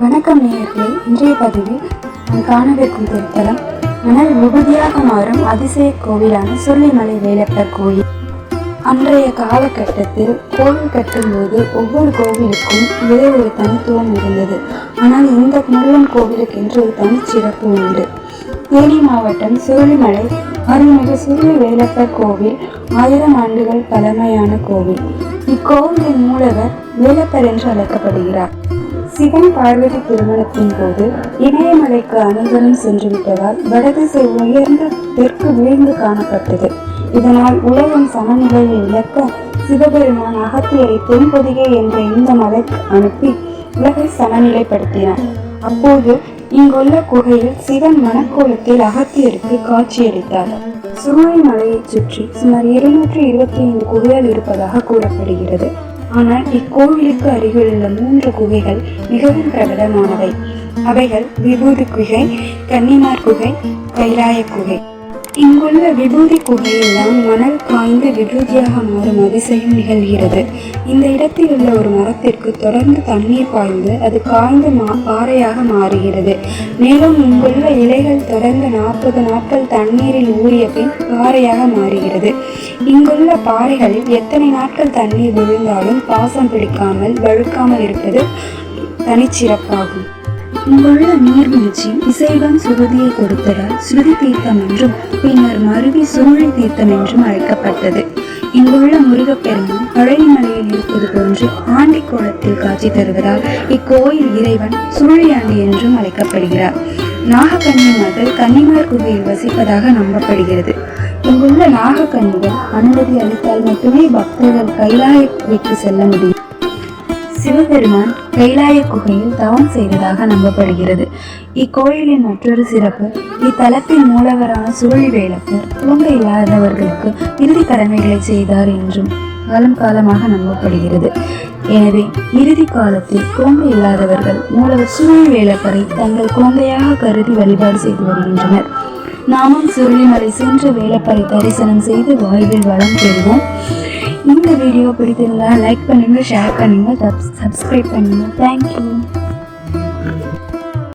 வணக்கம் நேயர்களே. இன்றைய பதிவில் நான் காணவிருக்கும் திருத்தலம் மணல் விபூதியாக மாறும் அதிசய கோவிலான சொல்லிமலை வேலப்பர் கோயில். அன்றைய காலகட்டத்தில் கோவில் கட்டும்போது ஒவ்வொரு கோவிலுக்கும் வேறு ஒரு தனித்துவம் இருந்தது. ஆனால் இந்த முருகன் கோவிலுக்கென்று ஒரு தனிச்சிறப்பு உண்டு. தேனி மாவட்டம் சூரிமலை அருள்மிகு சூரிய வேலப்பர் கோவில் ஆயிரம் ஆண்டுகள் பழமையான கோவில். இக்கோவிலின் மூலவர் வேலப்பர் என்று அழைக்கப்படுகிறார். சிவன் பார்வதி திருமணத்தின் போது இமயமலைக்கு அனைவரும் சென்று விட்டதால் வடதிசை உயர்ந்து தெற்கு விழுந்து காணப்பட்டது. இதனால் உலகம் சமநிலையை இழக்க சிவபெருமான் அகத்தியரை தென்பொதிகை என்ற இந்த மலைக்கு அனுப்பி உலகை சமநிலைப்படுத்தினார். அப்போது இங்குள்ள குகையில் சிவன் மணக்கோலத்தில் அகத்தியருக்கு காட்சியளித்தார். சுருளை மலையைச் சுற்றி சுமார் இருநூற்றி இருபத்தி ஐந்து குகைகள் இருப்பதாக கூறப்படுகிறது. ஆனால் இக்கோவிலுக்கு அருகிலுள்ள மூன்று குகைகள் மிகவும் பிரபலமானவை. அவைகள் விபூதி குகை கன்னிமார் குகை கைலாய குகை. இங்குள்ள விபூதி குகையெல்லாம் மணல் காய்ந்து விபூதியாக மாறும் அதிசயம் நிகழ்கிறது. இந்த இடத்தில் உள்ள ஒரு மரத்திற்கு தொடர்ந்து தண்ணீர் பாய்ந்து அது காய்ந்து மா பாறையாக மாறுகிறது. மேலும் இங்குள்ள இலைகள் தொடர்ந்து நாற்பது நாட்கள் தண்ணீரில் ஊறிய பின் பாறையாக மாறுகிறது. இங்குள்ள பாறைகளில் எத்தனை நாட்கள் தண்ணீர் விழுந்தாலும் பாசம் பிடிக்காமல் வழுக்காமல் இருப்பது தனிச்சிறப்பாகும். இங்குள்ள நீர்வீழ்ச்சி இசைவன் சுருதியை கொடுத்ததால் ஸ்ருதி தீர்த்தம் என்றும் பின்னர் மருவி சூழல் தீர்த்தம் என்றும் அழைக்கப்பட்டது. இங்குள்ள முருகப்பெருமான் பழனி மலையில் இருப்பது போன்று ஆண்டி கோலத்தில் காட்சி தருவதால் இக்கோயில் இறைவன் சூழியாண்டி என்றும் அழைக்கப்படுகிறார். நாகக்கண்ணி மகள் கன்னிமார் குகையில் வசிப்பதாக நம்பப்படுகிறது. இங்குள்ள நாகக்கண்ணிகள் அனுமதி அளித்தால் மட்டுமே பக்தர்கள் கைலாய செல்ல முடியும். சிவபெருமான் கைலாய குகையில் தவம் செய்ததாக நம்பப்படுகிறது. இக்கோயிலின் மற்றொரு சிறப்பு இத்தலத்தின் மூலவரான சுருளி வேலப்பர் குழந்தை இல்லாதவர்களுக்கு இறுதி கடமைகளை செய்தார் என்றும் காலம் காலமாக நம்பப்படுகிறது. எனவே இறுதி காலத்தில் குழந்தை இல்லாதவர்கள் மூலவர் சுருளி வேலப்பரை தங்கள் குழந்தையாக கருதி வழிபாடு செய்து வருகின்றனர். நாமும் சுருளிமலை சென்று வேலப்பரை தரிசனம் செய்து வாழ்வில் வளம் பெறுவோம். இந்த வீடியோ பிடித்திருந்தால் லைக் பண்ணுங்கள் ஷேர் பண்ணுங்க சப்ஸ்கிரைப் பண்ணுங்கள் தேங்க்யூ